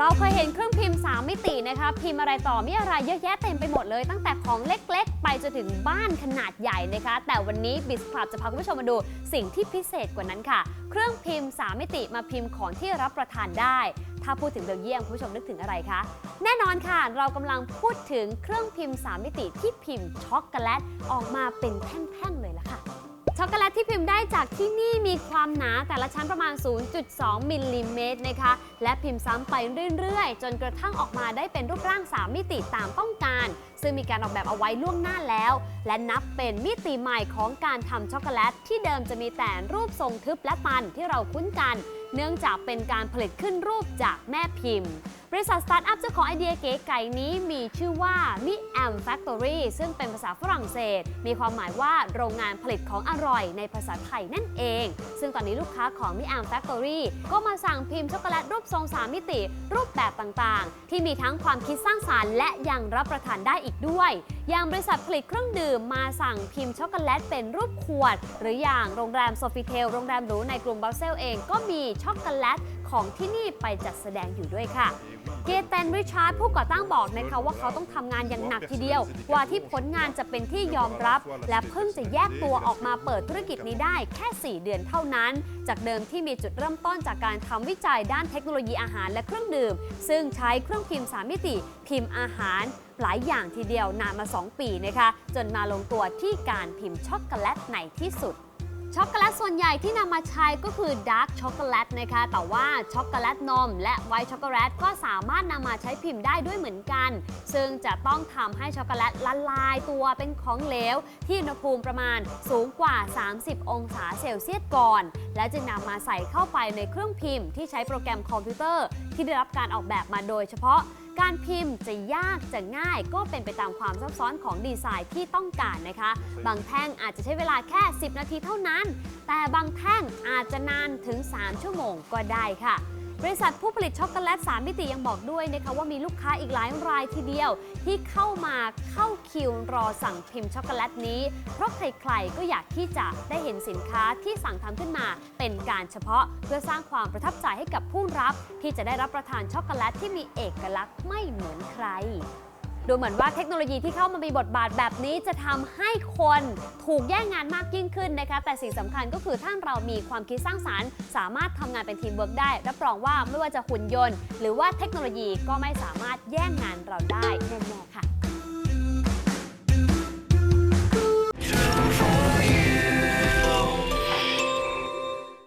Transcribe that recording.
เราเคยเห็นเครื่องพิมพ์ 3 มิตินะคะพิมพ์อะไรต่อมีอะไรเยอะแยะเต็มไปหมดเลย ตั้งแต่ของเล็กๆ ไปจนถึงบ้านขนาดใหญ่นะคะ แต่วันนี้ b i z Club จะพาคุณผู้ชมมาดูสิ่งที่พิเศษกว่านั้นค่ะ เครื่องพิมพ์ 3 มิติมาพิมพ์ของที่รับประทานได้ ถ้าพูดถึงเบลเยียมคุณผู้ชมนึกถึงอะไรคะแน่นอนค่ะ เรากำลังพูดถึงเครื่องพิมพ์ 3 มิติที่พิมพ์ช็อกโกแลตออกมาเป็นแท่งๆเลยล่ะค่ะ ช็อกโกแลตที่พิมพ์ได้จากที่นี่มีความหนาแต่ละชั้นประมาณ 0.2 มิลลิเมตรนะคะ และพิมพ์ซ้ำไปเรื่อยๆ จนกระทั่งออกมาได้เป็นรูปร่าง 3 มิติตามต้องการ ซึ่งมีการออกแบบเอาไว้ล่วงหน้าแล้ว และนับเป็นมิติใหม่ของการทำช็อกโกแลต ที่เดิมจะมีแต่รูปทรงทึบและตันที่เราคุ้นกัน เนื่องจากเป็นการผลิตขึ้นรูปจากแม่พิมพ์ บริษัทสตาร์ทอัพเจ้าของไอเดียเก๋ไก่นี้มีชื่อว่า Mi Am Factory ซึ่งเป็นภาษาฝรั่งเศส มีความหมายว่าโรงงานผลิตของอร่อยในภาษาไทยนั่นเอง ซึ่งตอนนี้ลูกค้าของ Mi Am Factory ก็มาสั่งพิมพ์ช็อกโกแลตรูปทรง 3 มิติ รูปแบบต่างๆ ที่มีทั้งความคิดสร้างสารรค์และยังรับประทานได้อีกด้วยอย่างบริษัทผลิตเครื่องดื่มมาสั่งพิมพ์ช็อกโกแลตเป็นรูปขวด หรืออย่างโรงแรมโซฟิเทลโรงแรมหรูในกรุงบรัสเซลเองก็มีช็อกโกแลต ของที่นี่ไปจัดแสดงอยู่ด้วยค่ะเกเตนริชาร์ดผู้ก่อตั้งบอกนะคะว่าเขาต้องทำงานอย่างหนักทีเดียว กว่าที่ผลงานจะเป็นที่ยอมรับ และเพิ่งจะแยกตัวออกมาเปิดธุรกิจนี้ได้แค่ 4 เดือนเท่านั้น จากเดิมที่มีจุดเริ่มต้นจากการทำวิจัยด้านเทคโนโลยีอาหารและเครื่องดื่ม ซึ่งใช้เครื่องพิมพ์3มิติ พิมพ์อาหาร หลายอย่างทีเดียวนานมา 2 ปีนะคะ จนมาลงตัวที่การพิมพ์ช็อกโกแลตในที่สุด ช็อกโกแลตส่วนใหญ่ที่นำมาใช้ก็คือดาร์กช็อกโกแลตนะคะ แต่ว่าช็อกโกแลตนม และไวท์ช็อกโกแลตก็สามารถนำมาใช้พิมพ์ได้ด้วยเหมือนกัน ซึ่งจะต้องทำให้ช็อกโกแลตละลายตัวเป็นของเหลว ที่อุณหภูมิประมาณสูงกว่า 30 องศาเซลเซียสก่อน และจึงนำมาใส่เข้าไปในเครื่องพิมพ์ที่ใช้โปรแกรมคอมพิวเตอร์ ที่ได้รับการออกแบบมาโดยเฉพาะการพิมพ์จะยากจะง่ายก็เป็นไปตามความซับซ้อนของดีไซน์ที่ต้องการนะคะ บางแท่งอาจจะใช้เวลาแค่ 10 นาทีเท่านั้น แต่บางแท่งอาจจะนานถึง 3 ชั่วโมงก็ได้ค่ะ บริษัทผู้ผลิตช็อกโกแลต 3 มิติยังบอกด้วยนะคะว่ามีลูกค้าอีกหลายรายทีเดียว ที่เข้ามาเข้าคิวรอสั่งพิมพ์ช็อกโกแลตนี้ เพราะใครๆก็อยากที่จะได้เห็นสินค้าที่สั่งทำขึ้นมาเป็นการเฉพาะ เพื่อสร้างความประทับใจให้กับผู้รับที่จะได้รับประทานช็อกโกแลตที่มีเอกลักษณ์ไม่เหมือนใคร ดูเหมือนว่าเทคโนโลยีที่เข้ามามีบทบาทแบบนี้จะทำให้คนถูกแย่งงานมากยิ่งขึ้นนะคะ แต่สิ่งสำคัญก็คือถ้าเรามีความคิดสร้างสารรค์ สามารถทำงานเป็นทีมเวิร์กได้ รับรองว่าไม่ว่าจะหุ่นยนต์ หรือว่าเทคโนโลยีก็ไม่สามารถแย่งงานเราได้แน่ๆค่ะ